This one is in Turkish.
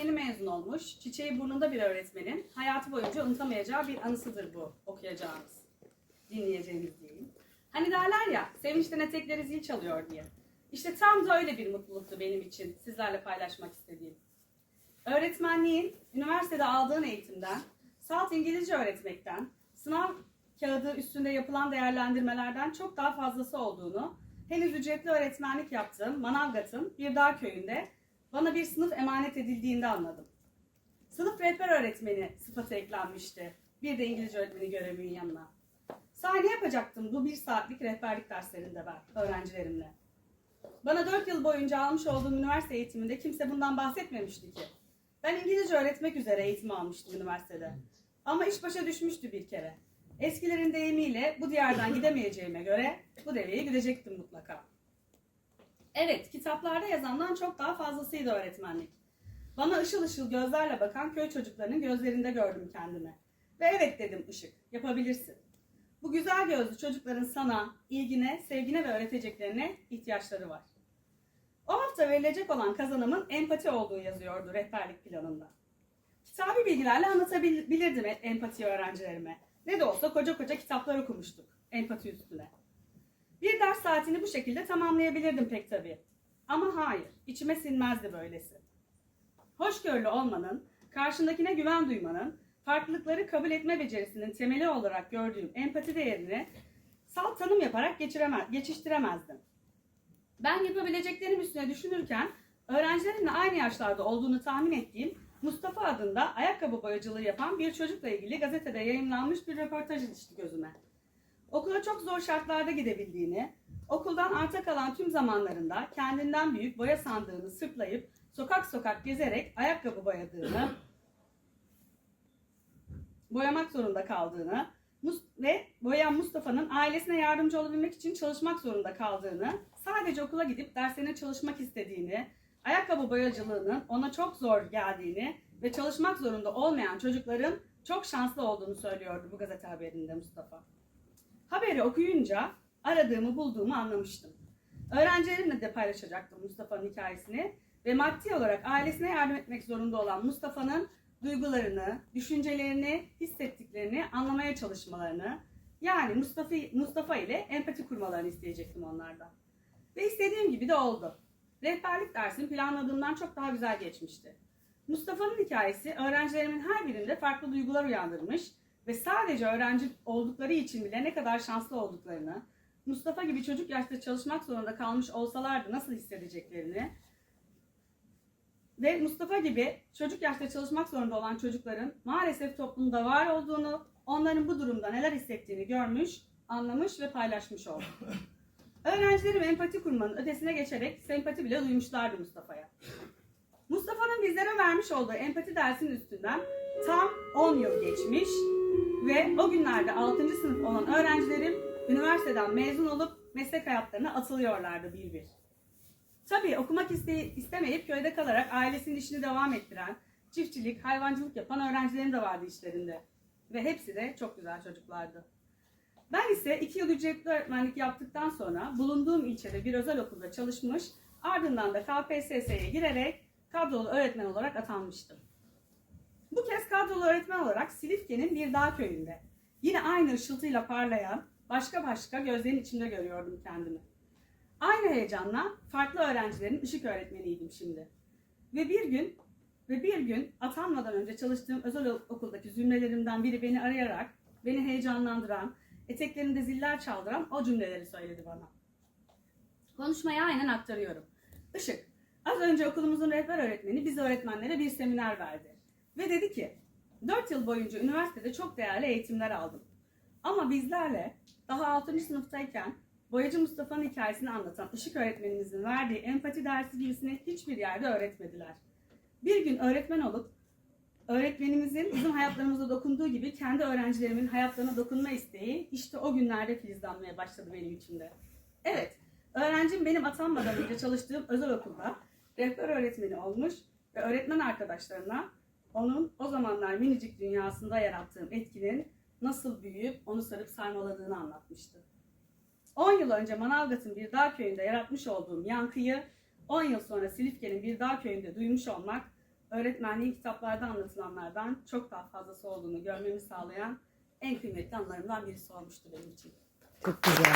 yeni mezun olmuş, çiçeği burnunda bir öğretmenin hayatı boyunca unutamayacağı bir anısıdır bu okuyacağımız, dinleyeceğimiz diyeyim. Hani derler ya, sevinçten etekleri zil çalıyor diye. İşte tam da öyle bir mutluluktu benim için sizlerle paylaşmak istediğim. Öğretmenliğin, üniversitede aldığın eğitimden, salt İngilizce öğretmekten, sınav kağıdı üstünde yapılan değerlendirmelerden çok daha fazlası olduğunu, henüz ücretli öğretmenlik yaptığım Manavgat'ın bir dağ köyünde bana bir sınıf emanet edildiğinde anladım. Sınıf rehber öğretmeni sıfatı eklenmişti. Bir de İngilizce öğretmeni görevimin yanına. Sahne yapacaktım bu bir saatlik rehberlik derslerinde ben öğrencilerimle. Bana dört yıl boyunca almış olduğum üniversite eğitiminde kimse bundan bahsetmemişti ki. Ben İngilizce öğretmek üzere eğitim almıştım üniversitede. Ama iş başa düşmüştü bir kere. Eskilerin deyimiyle bu diyardan gidemeyeceğime göre bu deveyi gidecektim mutlaka. Evet, kitaplarda yazandan çok daha fazlasıydı öğretmenlik. Bana ışıl ışıl gözlerle bakan köy çocuklarının gözlerinde gördüm kendimi. Ve evet dedim Işık, yapabilirsin. Bu güzel gözlü çocukların sana, ilgine, sevgine ve öğreteceklerine ihtiyaçları var. O hafta verilecek olan kazanımın empati olduğu yazıyordu rehberlik planında. Kitabi bilgilerle anlatabilirdim empati öğrencilerime. Ne de olsa koca koca kitaplar okumuştuk empati üstüne. Bir ders saatini bu şekilde tamamlayabilirdim pek tabii. Ama hayır, içime sinmezdi böylesi. Hoşgörülü olmanın, karşındakine güven duymanın, farklılıkları kabul etme becerisinin temeli olarak gördüğüm empati değerini salt tanım yaparak geçiremez, geçiştiremezdim. Ben yapabileceklerim üstüne düşünürken öğrencilerimle aynı yaşlarda olduğunu tahmin ettiğim Mustafa adında ayakkabı boyacılığı yapan bir çocukla ilgili gazetede yayınlanmış bir röportaj ilişti gözüme. Okula çok zor şartlarda gidebildiğini, okuldan arta kalan tüm zamanlarında kendinden büyük boya sandığını sırtlayıp sokak sokak gezerek ayakkabı boyadığını, boyamak zorunda kaldığını ve boyayan Mustafa'nın ailesine yardımcı olabilmek için çalışmak zorunda kaldığını, sadece okula gidip derslerine çalışmak istediğini, ayakkabı boyacılığının ona çok zor geldiğini ve çalışmak zorunda olmayan çocukların çok şanslı olduğunu söylüyordu bu gazete haberinde Mustafa. Haberi okuyunca aradığımı bulduğumu anlamıştım. Öğrencilerimle de paylaşacaktım Mustafa'nın hikayesini ve maddi olarak ailesine yardım etmek zorunda olan Mustafa'nın duygularını, düşüncelerini, hissettiklerini anlamaya çalışmalarını, yani Mustafa, Mustafa ile empati kurmalarını isteyecektim onlardan. Ve istediğim gibi de oldu. Rehberlik dersim planladığımdan çok daha güzel geçmişti. Mustafa'nın hikayesi öğrencilerimin her birinde farklı duygular uyandırmış ve sadece öğrenci oldukları için bile ne kadar şanslı olduklarını, Mustafa gibi çocuk yaşta çalışmak zorunda kalmış olsalardı nasıl hissedeceklerini ve Mustafa gibi çocuk yaşta çalışmak zorunda olan çocukların maalesef toplumda var olduğunu, onların bu durumda neler hissettiğini görmüş, anlamış ve paylaşmış oldum. Öğrencilerim empati kurmanın ötesine geçerek sempati bile duymuşlardı Mustafa'ya. Mustafa'nın bizlere vermiş olduğu empati dersinin üstünden tam 10 yıl geçmiş ve o günlerde 6. sınıf olan öğrencilerim üniversiteden mezun olup meslek hayatlarına atılıyorlardı bir bir. Tabii okumak iste- istemeyip köyde kalarak ailesinin işini devam ettiren, çiftçilik, hayvancılık yapan öğrencilerim de vardı işlerinde. Ve hepsi de çok güzel çocuklardı. Ben ise iki yıl ücretli öğretmenlik yaptıktan sonra bulunduğum ilçede bir özel okulda çalışmış, ardından da KPSS'ye girerek kadrolu öğretmen olarak atanmıştım. Bu kez kadrolu öğretmen olarak Silifke'nin bir dağ köyünde, yine aynı ışıltıyla parlayan, başka başka gözlerin içinde görüyordum kendimi. Aynı heyecanla farklı öğrencilerin ışık öğretmeniydim şimdi. Ve bir gün ve bir gün atanmadan önce çalıştığım özel okuldaki zümrelerimden biri beni arayarak beni heyecanlandıran, eteklerinde ziller çaldıran o cümleleri söyledi bana. Konuşmayı aynen aktarıyorum. Işık, az önce okulumuzun rehber öğretmeni biz öğretmenlere bir seminer verdi. Ve dedi ki, 4 yıl boyunca üniversitede çok değerli eğitimler aldım. Ama bizlerle daha 6. sınıftayken Boyacı Mustafa'nın hikayesini anlatan ışık öğretmenimizin verdiği empati dersi gibisini hiçbir yerde öğretmediler. Bir gün öğretmen olup öğretmenimizin bizim hayatlarımıza dokunduğu gibi kendi öğrencilerimin hayatlarına dokunma isteği işte o günlerde filizlenmeye başladı benim içimde. Evet, öğrencim benim atanmadan önce çalıştığım özel okulda rehber öğretmeni olmuş ve öğretmen arkadaşlarına onun o zamanlar minicik dünyasında yarattığım etkinin nasıl büyüyüp onu sarıp sarmaladığını anlatmıştı. 10 yıl önce Manavgat'ın bir dağ köyünde yaratmış olduğum yankıyı 10 yıl sonra Silifke'nin bir dağ köyünde duymuş olmak öğretmenliğin kitaplarda anlatılanlardan çok daha fazlası olduğunu görmemi sağlayan en kıymetli anılarımdan birisi olmuştu benim için. Çok güzel.